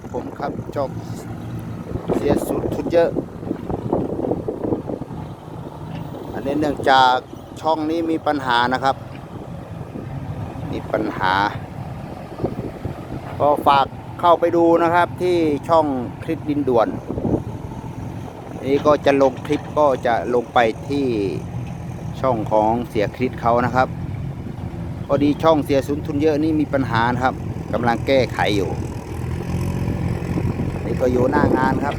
กับผมครับจบเสียสุดทุนเยอะ อันนี้เนื่องจากช่องนี้มีปัญหานะครับ มีปัญหา ก็ฝากเข้าไปดูนะครับที่ช่องคลิปดินด่วน นี่ก็จะลงคลิปก็จะลงไปที่ช่องของเสียคลิปเขานะครับพอดีช่องเสียสุนทุนเยอะนี่มีปัญหานะครับกำลังแก้ไขอยู่ ก็อยู่หน้างานครับ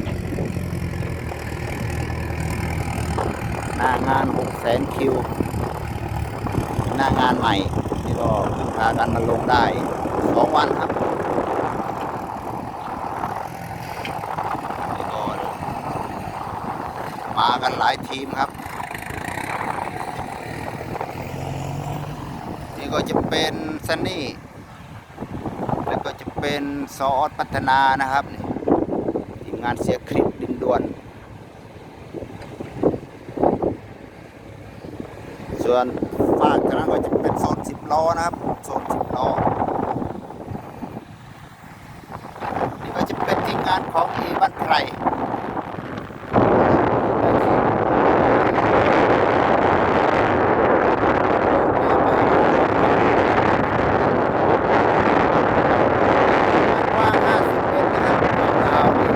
หน้างาน6แสนคิว หน้างานใหม่ นี่ก็พิ่งพากันมาลงได้สองวันครับนี่ก็มากันหลายทีมครับ นี่ก็จะเป็นซันนี่แล้วก็จะเป็นซอสพัฒนานะครับนี่ งานเสียคริปดินด่วน ส่วนฝากจากนั้นก็จะเป็นโซนสิบล้อนะครับโซนสิบล้อนี่ก็จะเป็นที่งานของอีบ้านไพรกว้าง50เมตรนะครับยาวๆนี่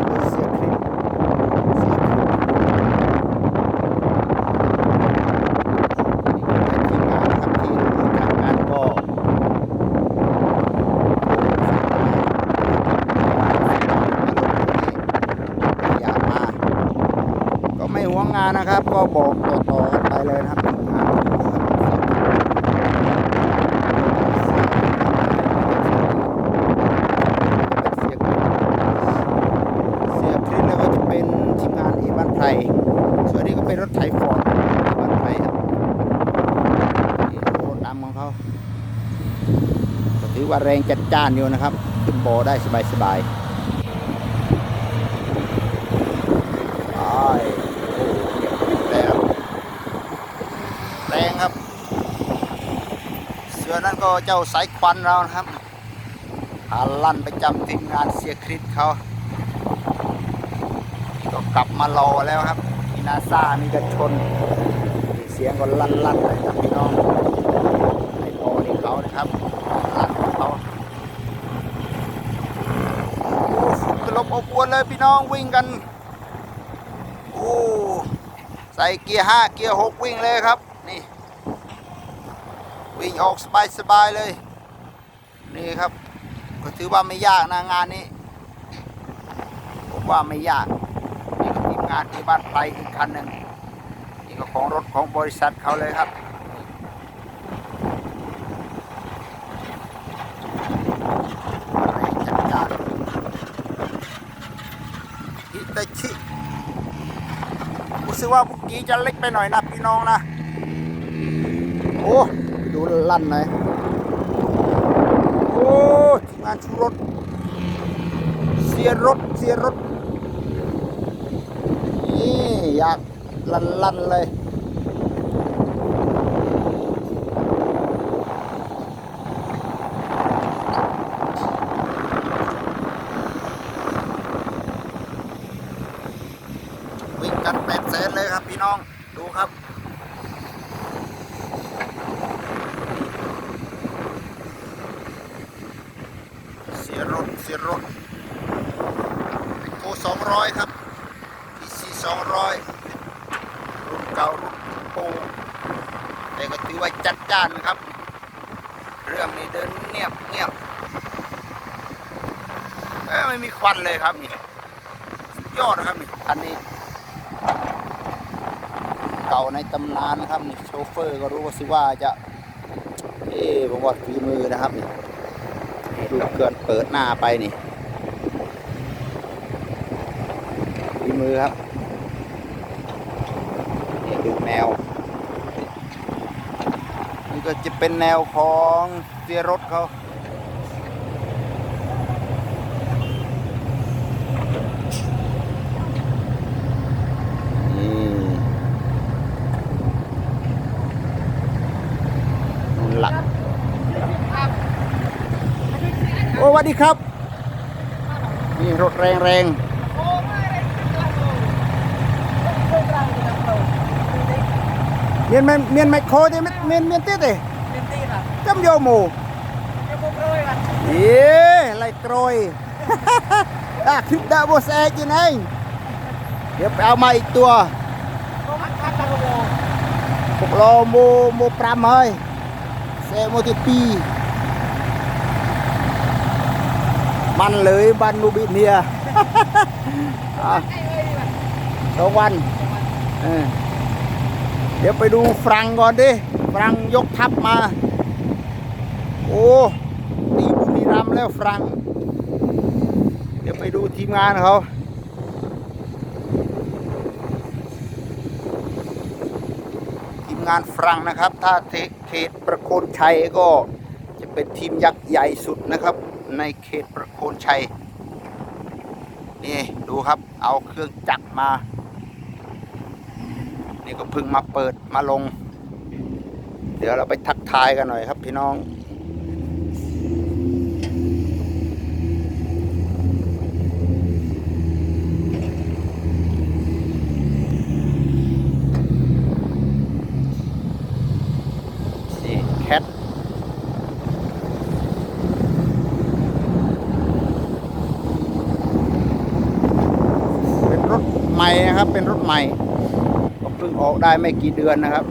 เขาเสียคลิป ทีมงานนะครับที่รู้จักกันก็อยากมา ก็ไม่หวงงา นะครับ ก็บอกต่อๆกันไปเลยนะครับงานเสียคลิปเสียคลิปแล้วก็จะเป็นทีมงานเอบ้านไพรส่วนนี้ก็เป็นรถถ่ายฝออีบ้านไพรรถดำของเขาถือว่าแรงจัดจ้านอยู่นะครับ ขึ้นโบได้สบายสบายๆไปโอ้เก็บคลิปแล้วแรงครับ เจ้าสายควันเรานะครับพาลั่นไปจำทีมงานเสียคริสเขาก็กลับมารอแล้วครับมีนาซามีกระชนเสียงก็ลั่นลั่นๆเลยครับพี่น้องไอ้โบนี่เขานะครับลั่นของเขาโอ้ฝุ่นตลบอบอวนเลยพี่น้องวิ่งกันโอ้ใส่เกียร์ห้าเกียร์หกวิ่งเลยครับนี่ วิ่งออกสบายสบายๆเลย นี่ครับ ก็ถือว่าไม่ยากนะงานนี้ ผมว่าไม่ยากนี่ก็ทีมงานที่บ้านไปอีกคันหนึ่งนี่ก็ของรถของบริษัทเขาเลยครับแรงจัดจ้านฮิตาชิรู้สึกว่าเมื่อกี้จะเล็กไปหน่อยนะพี่น้องนะ โอ้ ดูลั่นหน่อยโอ้ทีมงานชูรถ เสียรถ เสียรถ นี่ อยากลั่นลั่นๆเลย วิ่งกันแปดแสนเลยครับพี่น้องดูครับ เสี ยรถเสียรถโกสองร้อยครับพีซีสองร้อยรุ่นเก่ารุ่นโปแต่ก็ถือว่าจัดจ้านครับ เรื่องนี้เดินเงียบเงียบไม่มีควันเลยครับนี่ยอดนะครับนี่อันนี้ เก่าในตำนานนะครับนี่โชเฟอร์ก็รู้ว่าสิว่าจะ เอ๊ผมว่าฝีมือนะครับนี่ ดูเกินเปิดหน้าไปนี่ดีมือครับนี่ดูแนวนี่ก็จะเป็นแนวของเสียรถเขา นี่นู่นหลัก โอ้สวัส ดีครับนี่รถแรงแรงเมียนแมนเมียนไมโครดิเมียนเมียนเมียนเตี้ยดิจำโยหมูเย้ไล่โกรยอะคลิปดาวโบสเอกยังไงเดี๋ยวไปเอามาอีกตัวพวกเราโมโมปรามเฮ้ยเซโมที่ปี มันเลยบันนูบิเนียอะสองวันเดี๋ยวไปดูฟรังก่อนดิฟรังยกทัพมา โอ้ตีบุรีรัมแล้วฟรังเดี๋ยวไปดูทีมงานเขาทีมงานฟรังนะครับ ถ้าเขตประโคนชัยก็จะเป็นทีมยักษ์ใหญ่สุดนะครับ ในเขตประโคนชัย นี่ดูครับเอาเครื่องจักรมา นี่ก็เพิ่งมาเปิดมาลง เดี๋ยวเราไปทักทายกันหน่อยครับพี่น้อง นี่แคท เป็นรถใหม่ นะครับ เป็นรถใหม่ก็เพิ่งออกได้ไม่กี่เดือนนะครับ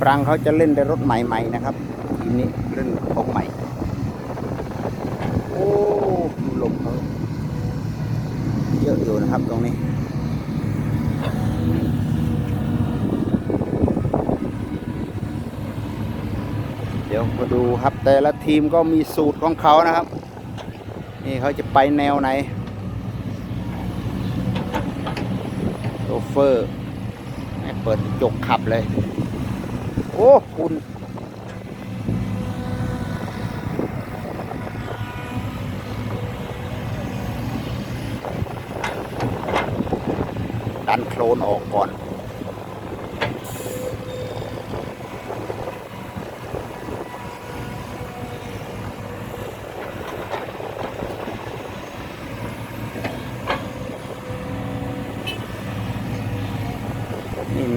ปรังเขาจะเล่นในรถใหม่ๆนะครับทีนี้เล่นของใหม่ โอ้ดูลมเขาเยอะอยู่นะครับตรงนี้เดี๋ยวมาดูครับแต่ละทีมก็มีสูตรของเขานะครับ นี่เขาจะไปแนวไหน โชเฟอร์ให้เปิดจกขับเลย โอ้ คุณดันโคลนออกก่อน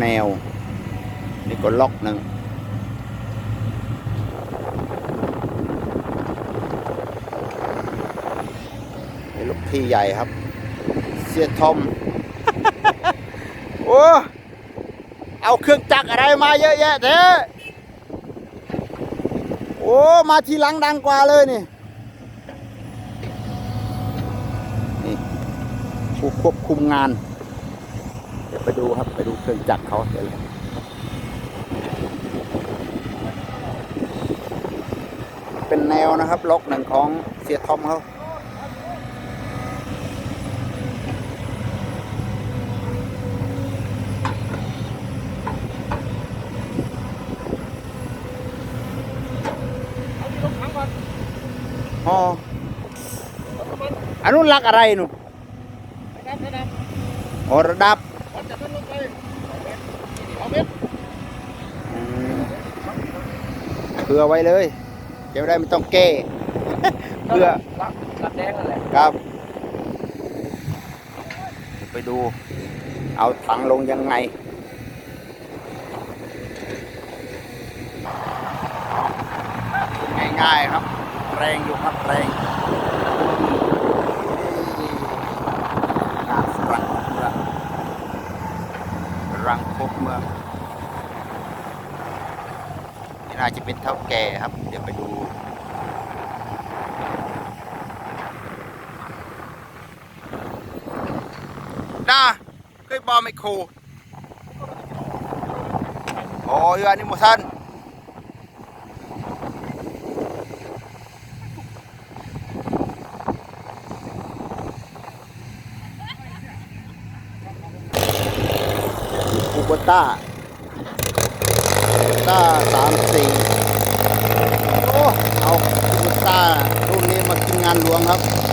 แนว นี่ก็ ล็อกหนึ่งนี่ลูกที่ใหญ่ครับ เสียทอม โอ้ เอาเครื่องจักรอะไรมาเยอะแยะเด้โอ้ มาทีหลังดังกว่าเลยนี่นี่ผู้ควบคุมงาน เดี๋ยวไปดูครับ ไปดูเครื่องจักรเขาเดี๋ยว เป็นแนวนะครับ ล็อกหนึ่งของเสียทอมเขาอ๋ออันนู้นลักอะไรหนูอ๋อระดับอืมเพื่อไว้เลย จะได้ไม่ต้องแก้ เพื่อรับแดงนั่นแหละครับ ไปดู เอาถังลงยังไงง่ายๆครับ แรงอยู่ครับแรงง đa cây bò mạch khổ ôi anh đi một thân Kubota Kubota 34โอ้เอา Kubota รุ่นนี้มากินงานหลวงครับ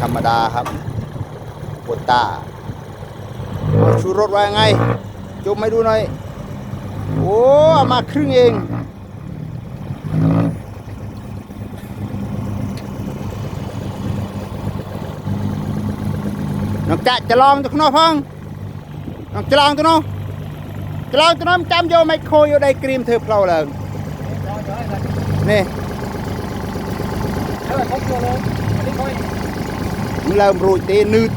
ธรรมดาครับโบต้าชูรสไว้ไงจุ่มให้ดูหน่อย โอ้ามาครึ่งเอง น้องจะจะลองตัวน้องพังน้องจะลองตัวน้องจะลองตัวน้องจำโยไมโครโยได้กรีมเธอเพลาเลยนี่ Thế là không vô luôn. Đi thôi. เริ่มรูยเตนืด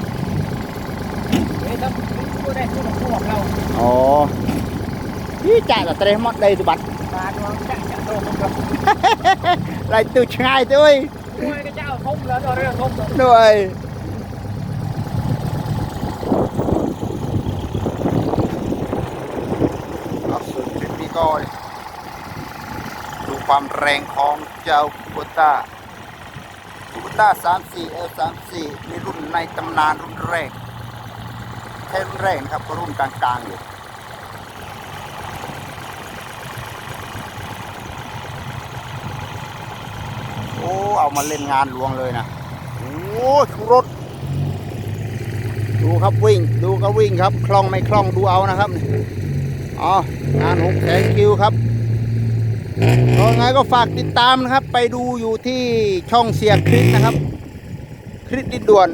อ๋อยี่จ่ายแต่เตะมอดได้สุบัดไรตุชงายด้วยด้วยเอาสุดที่นี่ก็ดูความแรงของเจ้าโคต้า ต้า34 L 34นี่รุ่นในตำนานรุ่นแรกแค่รุ่นแรกนะครับก็รุ่นกลางๆอยู่โอ้เอามาเล่นงานหลวงเลยนะโอ้ชูรถ ดูครับวิ่ง ดูก็วิ่งครับคล่องไม่คล่องดูเอานะครับอ๋องานหกแสนคิวครับ เอาไงก็ฝากติดตามนะครับ ไปดูอยู่ที่ช่องเสียคลิสนะครับ คลิสดิดด่วน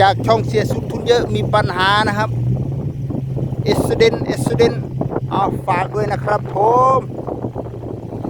จากช่องเสียสุดทุนเยอะมีปัญหานะครับเอสเดนเอสเดนเอาฝากด้วยนะครับผม